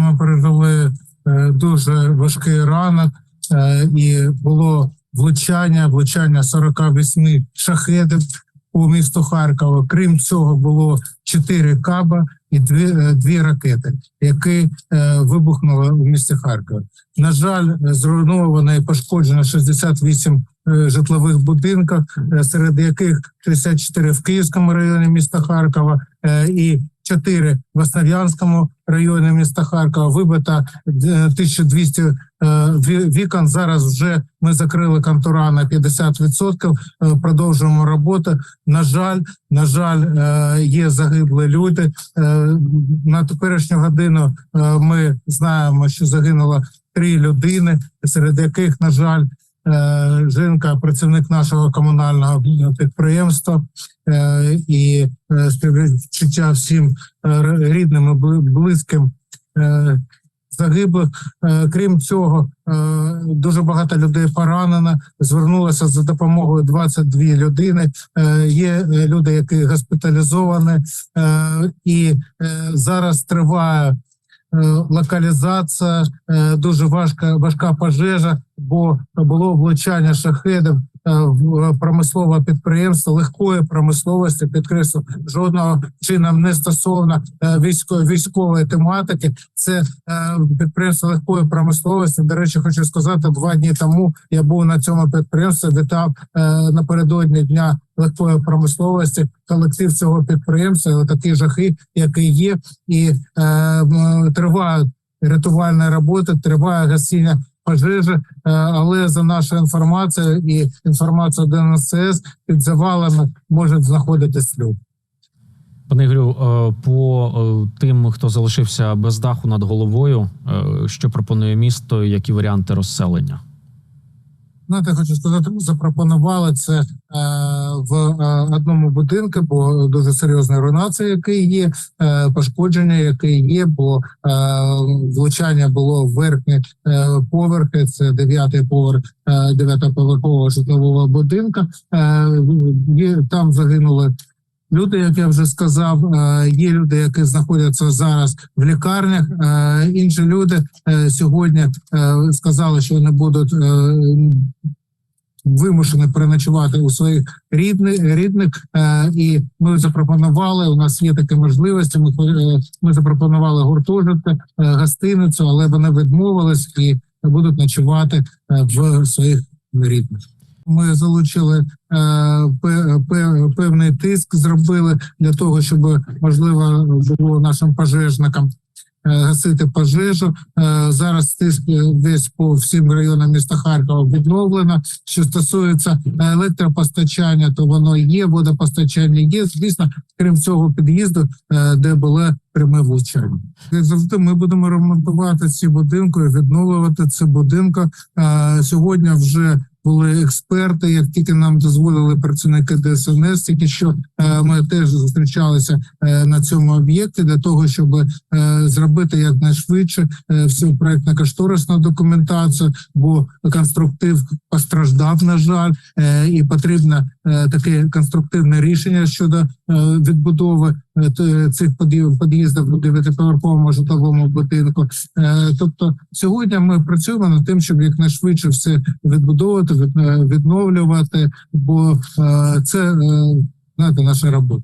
ми пережили е, дуже важкий ранок, е, і було влучання, влучання 48 шахедів по місту Харкова. Крім цього, було 4 каба і дві, е, дві ракети, які вибухнули у місті Харкова. На жаль, зруйновано і пошкоджено 68 е, житлових будинків, серед яких 64 в Київському районі міста Харкова і 4 в Основ'янському районі міста Харкова. Вибито е, 1200 е, вікон. Зараз вже ми закрили контура на 50%, е, Продовжуємо роботу. На жаль, на жаль, е, є загиблі люди. Е, На теперішню годину е, ми знаємо, що загинуло три людини, серед яких, на жаль, е, жінка, працівник нашого комунального підприємства, Е, і е, співчуття всім е, рідним і близьким е, загиблих. Е, Крім цього, е, дуже багато людей поранено. Звернулося за допомогою 22 людини. Е, Є е, люди, які госпіталізовані, Е, і е, зараз триває. Е, Локалізація е, дуже важка важка пожежа, бо було влучання шахедів е, в промислове підприємство легкої промисловості. Підкреслю жодного чином не стосовно військової військової тематики. Це підприємство легкої промисловості. До речі, хочу сказати, два дні тому я був на цьому підприємстві. Вітав напередодні дня легкої промисловості. Колектив цього підприємства такі жахи, які є, і м, тривають рятувальні роботи, триває гасіння пожежі, е, але за нашою інформацією і інформацією ДНСС під завалами можуть знаходитись люди. Пане Ігорю, е, по е, тим, хто залишився без даху над головою, що пропонує місто, які варіанти розселення? Знаєте, хочу сказати, запропонували це е, в е, одному будинку, бо дуже серйозна руйнація, який є, е, пошкодження, яке є, бо влучання було в верхні поверхи, це дев'ятий поверх дев'ятоповерхового житлового будинку. Там загинули. Люди, як я вже сказав, е, є люди, які знаходяться зараз в лікарнях. е, Інші люди е, сьогодні сказали, що вони будуть вимушені переночувати у своїх рідних рідних. І ми запропонували. У нас є такі можливості. Ми ми запропонували гуртожитки, гостиницю, але вони відмовились і будуть ночувати в своїх рідних. Ми залучили е, пе- пе- певний тиск, зробили для того, щоб можливо було нашим пожежникам е, гасити пожежу. Е, Зараз тиск десь по всім районам міста Харкова відновлено. Що стосується електропостачання, то воно є, водопостачання є. Звісно, крім цього під'їзду, де було пряме влучання. Завжди, ми будемо ремонтувати ці будинки, відновлювати ці будинки. Сьогодні вже були експерти. Як тільки нам дозволили працівники ДСНС, тільки що е, ми теж зустрічалися е, на цьому об'єкті для того, щоб е, зробити якнайшвидше всю проектно-кошторисну документацію, бо конструктив постраждав, на жаль, і потрібно таке конструктивне рішення щодо е, відбудови е, цих під'їздів у дев'ятиповерховому житловому будинку. Е, Тобто сьогодні ми працюємо над тим, щоб якнайшвидше все відбудовувати, від- е, відновлювати, бо е, це е, знаєте, наша робота.